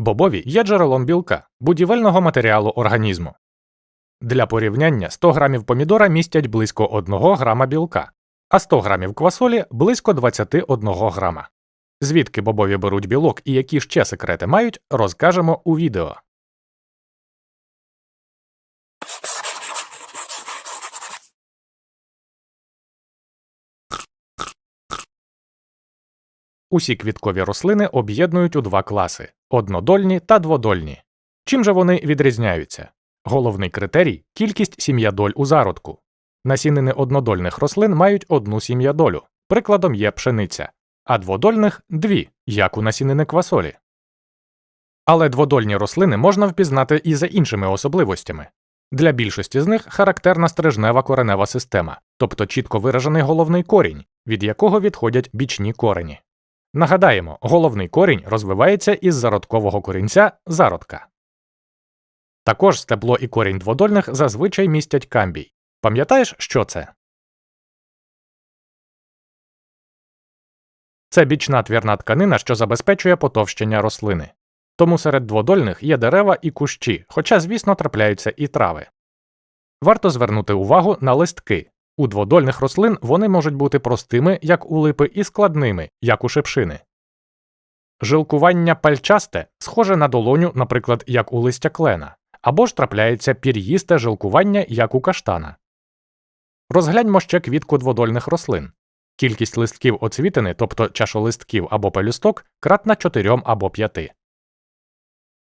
Бобові є джерелом білка, будівельного матеріалу організму. Для порівняння 100 грамів помідора містять близько 1 грама білка, а 100 грамів квасолі близько 21 грама. Звідки бобові беруть білок і які ще секрети мають, розкажемо у відео. Усі квіткові рослини об'єднують у два класи однодольні та дводольні. Чим же вони відрізняються? Головний критерій кількість сім'ядоль у зародку. Насінини однодольних рослин мають одну сім'ядолю, прикладом є пшениця, а дводольних дві, як у насінини квасолі. Але дводольні рослини можна впізнати і за іншими особливостями. Для більшості з них характерна стрижнева коренева система, тобто чітко виражений головний корінь, від якого відходять бічні корені. Нагадаємо, головний корінь розвивається із зародкового корінця зародка. Також стебло і корінь дводольних зазвичай містять камбій. Пам'ятаєш, що це? Це бічна твірна тканина, що забезпечує потовщення рослини. Тому серед дводольних є дерева і кущі, хоча, звісно, трапляються і трави. Варто звернути увагу на листки. У дводольних рослин вони можуть бути простими, як у липи, і складними, як у шипшини. Жилкування пальчасте схоже на долоню, наприклад, як у листя клена, або ж трапляється пір'їсте жилкування, як у каштана. Розгляньмо ще квітку дводольних рослин. Кількість листків оцвітини, тобто чашолистків або пелюсток, кратна 4 або 5.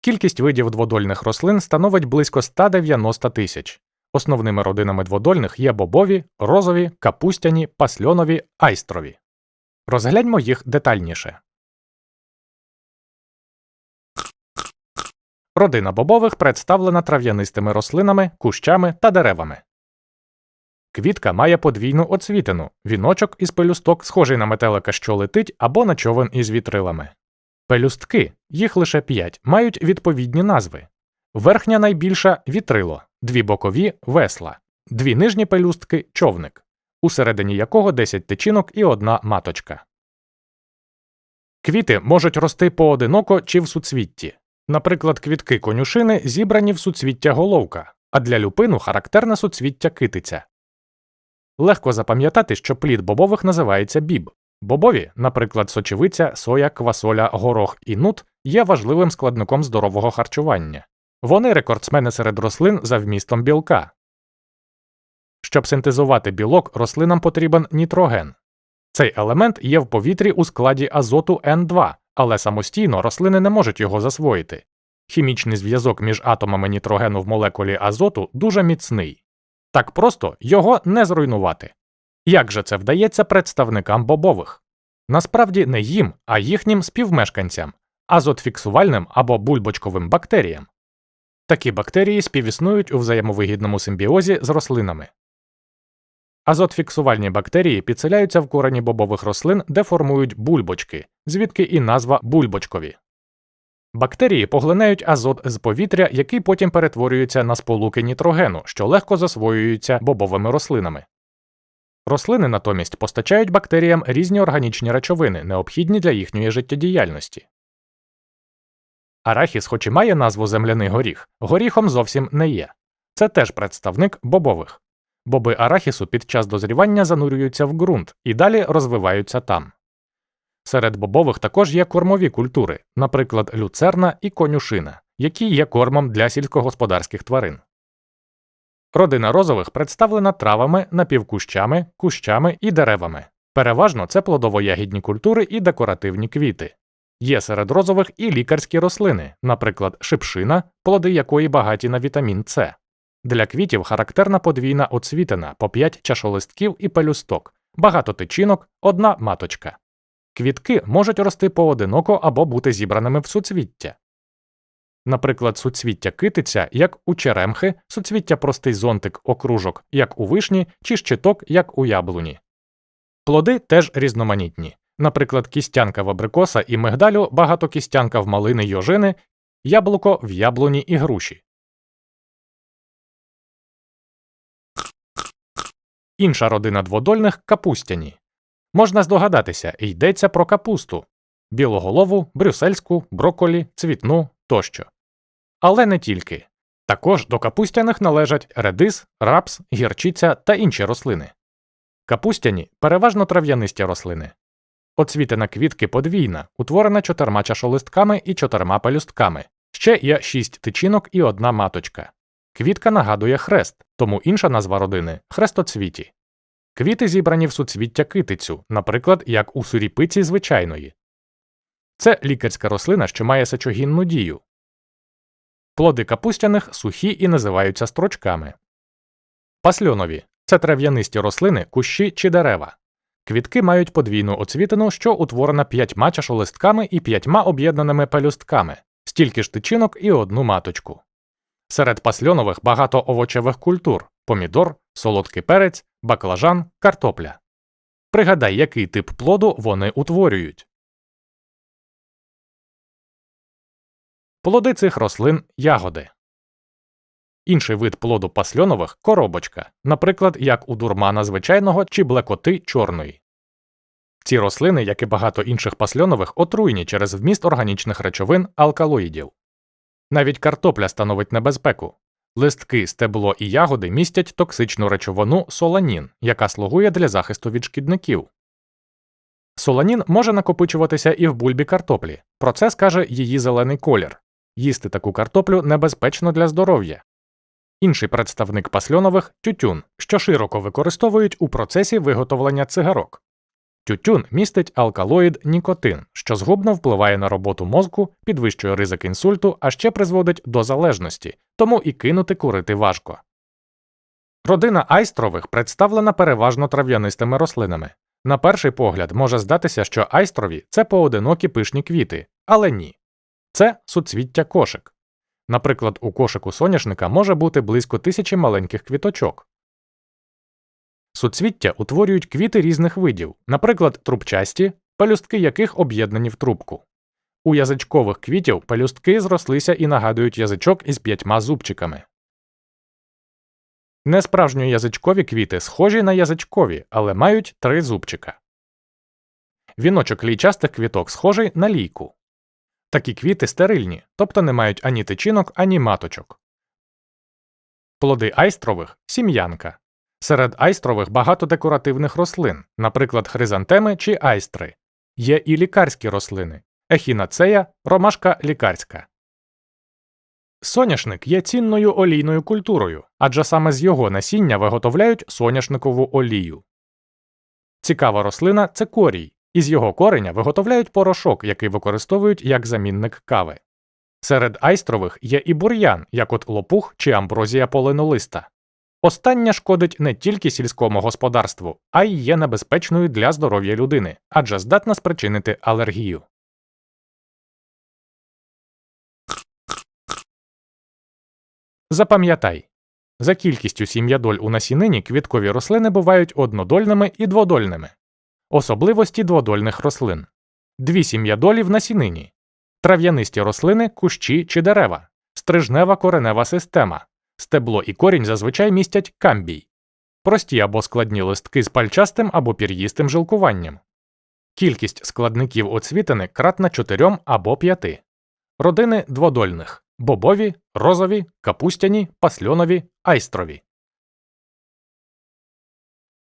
Кількість видів дводольних рослин становить близько 190 тисяч. Основними родинами дводольних є бобові, розові, капустяні, пасльонові, айстрові. Розгляньмо їх детальніше. Родина бобових представлена трав'янистими рослинами, кущами та деревами. Квітка має подвійну оцвітину, віночок із пелюсток, схожий на метелика, що летить, або на човен із вітрилами. Пелюстки, їх лише 5, мають відповідні назви. Верхня найбільша вітрило, дві бокові весла, дві нижні пелюстки човник, усередині якого 10 тичинок і одна маточка. Квіти можуть рости поодиноко чи в суцвітті. Наприклад, квітки конюшини зібрані в суцвіття головка, а для люпину характерне суцвіття китиця. Легко запам'ятати, що плід бобових називається біб. Бобові, наприклад, сочевиця, соя, квасоля, горох і нут, є важливим складником здорового харчування. Вони рекордсмени серед рослин за вмістом білка. Щоб синтезувати білок, рослинам потрібен нітроген. Цей елемент є в повітрі у складі азоту N2, але самостійно рослини не можуть його засвоїти. Хімічний зв'язок між атомами нітрогену в молекулі азоту дуже міцний. Так просто його не зруйнувати. Як же це вдається представникам бобових? Насправді не їм, а їхнім співмешканцям, азотфіксувальним або бульбочковим бактеріям. Такі бактерії співіснують у взаємовигідному симбіозі з рослинами. Азотфіксувальні бактерії підселяються в корені бобових рослин, де формують бульбочки, звідки і назва бульбочкові. Бактерії поглинають азот з повітря, який потім перетворюється на сполуки нітрогену, що легко засвоюються бобовими рослинами. Рослини натомість постачають бактеріям різні органічні речовини, необхідні для їхньої життєдіяльності. Арахіс, хоч і має назву земляний горіх, горіхом зовсім не є. Це теж представник бобових. Боби арахісу під час дозрівання занурюються в ґрунт і далі розвиваються там. Серед бобових також є кормові культури, наприклад, люцерна і конюшина, які є кормом для сільськогосподарських тварин. Родина розових представлена травами, напівкущами, кущами і деревами. Переважно це плодово-ягідні культури і декоративні квіти. Є серед розових і лікарські рослини, наприклад, шипшина, плоди якої багаті на вітамін С. Для квітів характерна подвійна оцвітина по 5 чашолистків і пелюсток, багато тичинок, одна маточка. Квітки можуть рости поодиноко або бути зібраними в суцвіття. Наприклад, суцвіття китиця, як у черемхи, суцвіття простий зонтик окружок, як у вишні, чи щиток, як у яблуні. Плоди теж різноманітні. Наприклад, кістянка в абрикоса і мигдалю, багатокістянка в малини й ожини, яблуко в яблуні і груші. Інша родина дводольних капустяні. Можна здогадатися, йдеться про капусту білоголову, брюссельську, брокколі, цвітну, тощо. Але не тільки. Також до капустяних належать редис, рапс, гірчиця та інші рослини. Капустяні переважно трав'янисті рослини. Оцвітена квітки подвійна, утворена чотирма чашолистками і чотирма пелюстками. Ще є шість тичинок і одна маточка. Квітка нагадує хрест, тому інша назва родини хрестоцвіті. Квіти зібрані в суцвіття китицю, наприклад, як у суріпиці звичайної. Це лікарська рослина, що має сечогінну дію. Плоди капустяних сухі і називаються строчками. Пасльонові це трав'янисті рослини, кущі чи дерева. Квітки мають подвійну оцвітину, що утворена п'ятьма чашолистками і п'ятьма об'єднаними пелюстками, стільки ж тичинок і одну маточку. Серед пасльонових багато овочевих культур помідор, солодкий перець, баклажан, картопля. Пригадай, який тип плоду вони утворюють. Плоди цих рослин ягоди. Інший вид плоду пасльонових коробочка, наприклад, як у дурмана звичайного чи блекоти чорної. Ці рослини, як і багато інших пасльонових, отруйні через вміст органічних речовин алкалоїдів. Навіть картопля становить небезпеку. Листки, стебло і ягоди містять токсичну речовину соланін, яка слугує для захисту від шкідників. Соланін може накопичуватися і в бульбі картоплі. Про це скаже її зелений колір. Їсти таку картоплю небезпечно для здоров'я. Інший представник пасльонових тютюн, що широко використовують у процесі виготовлення цигарок. Тютюн містить алкалоїд нікотин, що згубно впливає на роботу мозку, підвищує ризик інсульту, а ще призводить до залежності, тому і кинути курити важко. Родина айстрових представлена переважно трав'янистими рослинами. На перший погляд може здатися, що айстрові це поодинокі пишні квіти, але ні. Це суцвіття кошик. Наприклад, у кошику соняшника може бути близько тисячі маленьких квіточок. Суцвіття утворюють квіти різних видів, наприклад, трубчасті, пелюстки яких об'єднані в трубку. У язичкових квітів пелюстки зрослися і нагадують язичок із п'ятьма зубчиками. Несправжньо язичкові квіти схожі на язичкові, але мають три зубчика. Віночок лійчастих квіток схожий на лійку. Такі квіти стерильні, тобто не мають ані тичинок, ані маточок. Плоди айстрових сім'янка. Серед айстрових багато декоративних рослин, наприклад, хризантеми чи айстри. Є і лікарські рослини ехінацея, ромашка лікарська. Соняшник є цінною олійною культурою, адже саме з його насіння виготовляють соняшникову олію. Цікава рослина це корій, із його кореня виготовляють порошок, який використовують як замінник кави. Серед айстрових є і бур'ян, як от лопух чи амброзія полинолиста. Остання шкодить не тільки сільському господарству, а й є небезпечною для здоров'я людини, адже здатна спричинити алергію. Запам'ятай за кількістю сім'ядоль у насінині квіткові рослини бувають однодольними і дводольними. Особливості дводольних рослин дві сім'ядолі в насінині, трав'янисті рослини, кущі чи дерева, стрижнева коренева система, стебло і корінь зазвичай містять камбій, прості або складні листки з пальчастим або пір'їстим жилкуванням. Кількість складників оцвітини кратна 4 або 5. Родини дводольних бобові, розові, капустяні, пасльонові, айстрові.